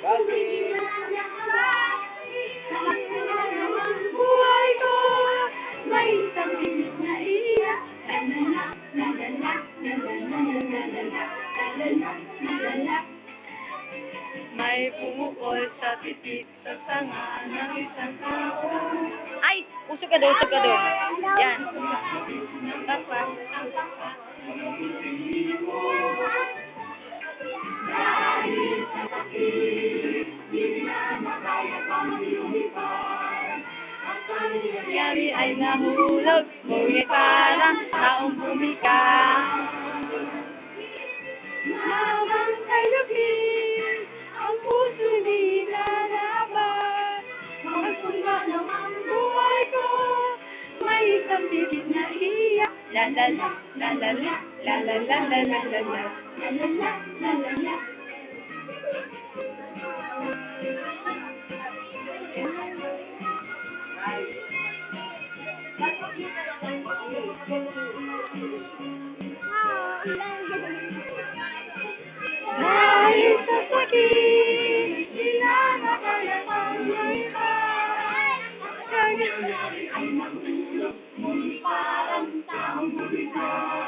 May pumukol sa titik sa sanga ng isang tao. Ay! Usog ka doon, usog ka doon. Yan. Papa. Yari ay nahulog, ngunit parang taong bumika. Habang kay lubid, ang puso'y di lalaban. Magpunta lang ang buhay ko, may isang pilit na iyak. La la la, la la la, la la la la la la la. Ay, nang narinig ng ulo, muli parang taong bulitan.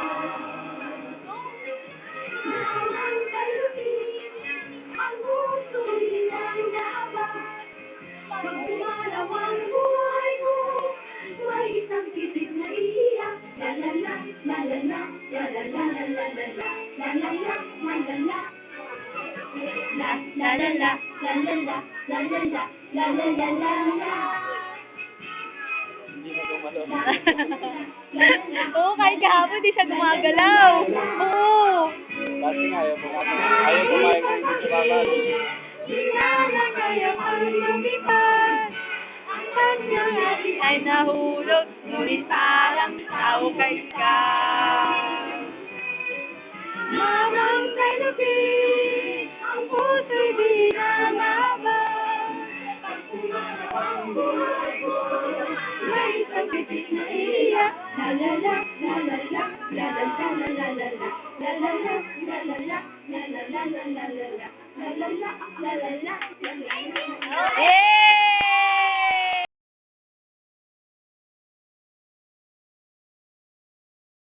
La la la la la la la la la la la la la la. Oo, kahit kahapon di siya gumagalaw. Oo. Kasi nga, ayaw pumayag. Ayaw pumayag na hindi. Sila na kaya ang lumipad Ang kanyang Yari ay nahulog, ngunit parang tao kay ka. Habang kay lupit